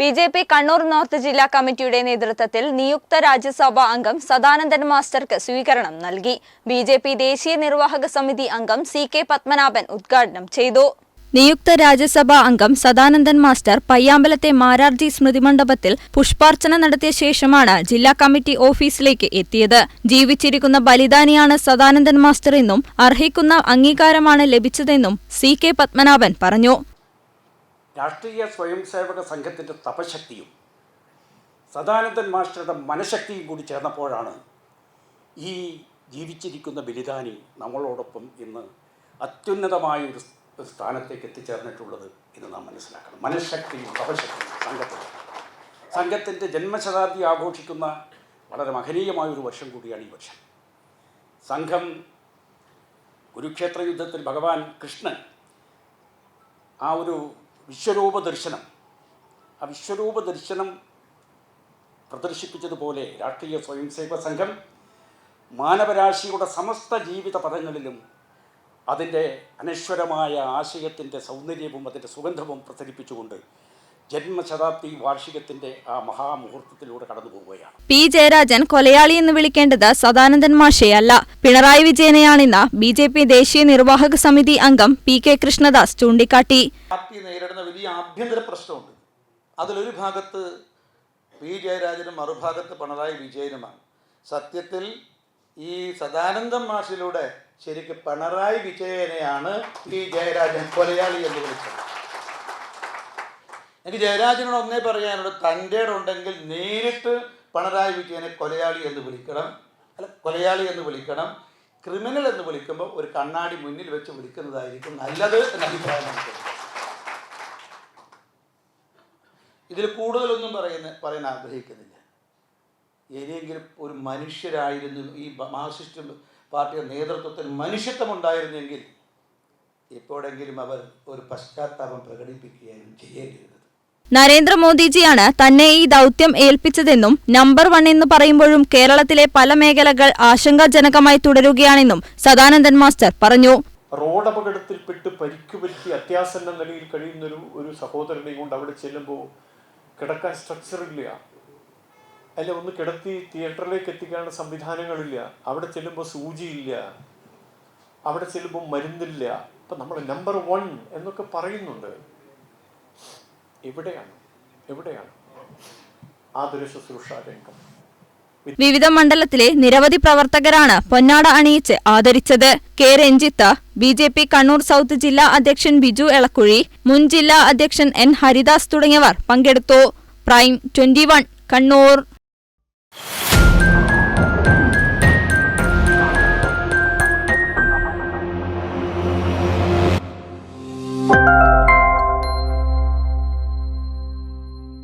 B J P Kannur north ജില്ലാ കമ്മിറ്റിയുടെ നേതൃത്വത്തിൽ നിയുക്ത രാജ്യസഭാ അംഗം സദാനന്ദൻ മാസ്റ്റർക്ക് സ്വീകരണം നൽകി. ബി ജെ പി ദേശീയ നിർവാഹക സമിതി അംഗം സി കെ പത്മനാഭൻ ഉദ്ഘാടനം ചെയ്തു. നിയുക്ത രാജ്യസഭാ അംഗം സദാനന്ദൻ മാസ്റ്റർ പയ്യാമ്പലത്തെ മാരാർജി സ്മൃതി മണ്ഡപത്തിൽ പുഷ്പാർച്ചന നടത്തിയ ശേഷമാണ് ജില്ലാ കമ്മിറ്റി ഓഫീസിലേക്ക് എത്തിയത്. ജീവിച്ചിരിക്കുന്ന ബലിദാനിയാണ് സദാനന്ദൻ മാസ്റ്റർ എന്നും അർഹിക്കുന്ന അംഗീകാരമാണ് ലഭിച്ചതെന്നും സി കെ പത്മനാഭൻ പറഞ്ഞു. രാഷ്ട്രീയ സ്വയം സേവക സംഘത്തിന്റെ തപശക്തിയും സദാനന്ദൻ മാസ്റ്ററുടെ മനഃശക്തിയും കൂടി ചേർന്നപ്പോഴാണ് ഈ ജീവിച്ചിരിക്കുന്ന ബലിദാനി നമ്മളോടൊപ്പം ഇന്ന് അത്യുന്നതമായ ഒരു സ്ഥാനത്തേക്ക് എത്തിച്ചേർന്നിട്ടുള്ളത് എന്ന് നാം മനസ്സിലാക്കണം. മനഃശക്തിയും തപശക്തിയും സംഘത്തിൽ. സംഘത്തിന്റെ ജന്മശതാബ്ദി ആഘോഷിക്കുന്ന വളരെ മഹനീയമായ ഒരു വർഷം കൂടിയാണ് ഈ വർഷം. സംഘം കുരുക്ഷേത്ര യുദ്ധത്തിൽ ഭഗവാൻ കൃഷ്ണൻ ആ ഒരു വിശ്വരൂപ ദർശനം ആ വിശ്വരൂപ ദർശനം പ്രദർശിപ്പിച്ചതുപോലെ രാഷ്ട്രീയ സ്വയംസേവക സംഘം മാനവരാശിയുടെ സമസ്ത ജീവിത പദങ്ങളിലും അതിന്റെ അനശ്വരമായ ആശയത്തിന്റെ സൗന്ദര്യവും അതിന്റെ സുഗന്ധവും പ്രസരിപ്പിച്ചുകൊണ്ട് ജന്മശതാബ്ദി വാർഷികത്തിന്റെ ആ മഹാമുഹൂർത്തത്തിലൂടെ കടന്നു പോവുകയാണ്. പി. ജയരാജൻ കൊലയാളി എന്ന് വിളിക്കേണ്ടത് സദാനന്ദൻ മാഷയല്ല പിണറായി വിജയനെയാണെന്ന് ബി ജെ പി ദേശീയ നിർവാഹക സമിതി അംഗം പി കെ കൃഷ്ണദാസ് ചൂണ്ടിക്കാട്ടി. പാർട്ടി നേരിടുന്ന വലിയ ആഭ്യന്തര പ്രശ്നമുണ്ട്. അതിലൊരു ഭാഗത്ത് പി. ജയരാജനും മറുഭാഗത്ത് പിണറായി വിജയനുമാണ്. സത്യത്തിൽ ഈ സദാനന്ദൻ മാഷിലൂടെ ശരിക്കും പിണറായി വിജയനെയാണ് പി. ജയരാജൻ കൊലയാളി എന്ന് വിളിച്ചത്. എനിക്ക് ജയരാജനോട് ഒന്നേ പറയാനുള്ളത് തന്റെ ഉണ്ടെങ്കിൽ നേരിട്ട് പിണറായി വിജയനെ കൊലയാളി എന്ന് വിളിക്കണം. അല്ല കൊലയാളി എന്ന് വിളിക്കണം. ക്രിമിനൽ എന്ന് വിളിക്കുമ്പോൾ ഒരു കണ്ണാടി മുന്നിൽ വെച്ച് വിളിക്കുന്നതായിരിക്കും നല്ലത് എന്ന അഭിപ്രായം ഇതിൽ കൂടുതലൊന്നും പറയുന്ന പറയാൻ ആഗ്രഹിക്കുന്നില്ല. ഇനിയെങ്കിലും ഒരു മനുഷ്യരായിരുന്നു ഈ മാർസിസ്റ്റ് പാർട്ടിയുടെ നേതൃത്വത്തിൽ മനുഷ്യത്വം ഉണ്ടായിരുന്നെങ്കിൽ എപ്പോഴെങ്കിലും അവർ ഒരു പശ്ചാത്താപം പ്രകടിപ്പിക്കുകയായിരുന്നു ചെയ്യേണ്ടിയിരുന്നത് നരേന്ദ്രമോദിജിയാണ് തന്നെ ഈ ദൗത്യം ഏൽപ്പിച്ചതെന്നും നമ്പർ വൺ എന്ന് പറയുമ്പോഴും കേരളത്തിലെ പല മേഖലകൾ ആശങ്കാജനകമായി തുടരുകയാണെന്നും സദാനന്ദൻ മാസ്റ്റർ പറഞ്ഞു. റോഡ് അപകടത്തിൽപ്പെട്ട് പരിക്കു പറ്റി അത്യാസന്ന നിലയിൽ കഴിയുന്ന ഒരു ഒരു സഹോദരനെ കൊണ്ട് അവിടെ ചെല്ലുമ്പോൾ കിടക്കാൻ സ്ട്രക്ചർ ഇല്ല. അല്ല ഒന്ന് കിടത്തി തിയേറ്ററിലേക്ക് എത്തിക്കാനുള്ള സംവിധാനങ്ങളില്ല. അവിടെ ചെല്ലുമ്പോൾ സൂചിയില്ല. അവിടെ ചെല്ലുമ്പോൾ മരുന്നില്ല. അപ്പം നമ്മൾ നമ്പർ വൺ എന്നൊക്കെ പറയുന്നുണ്ട്. എവിടെയാണ് എവിടെയാണ് രംഗം. വിവിധ മണ്ഡലത്തിലെ നിരവധി പ്രവർത്തകരാണ് പൊന്നാട അണിയിച്ച് ആദരിച്ചത്. K Ranjith B J P Kannur south ജില്ലാ അധ്യക്ഷൻ ബിജു എളക്കുഴി മുൻ ജില്ലാ അധ്യക്ഷൻ എൻ ഹരിദാസ് തുടങ്ങിയവർ പങ്കെടുത്തു. Prime twenty Kannur.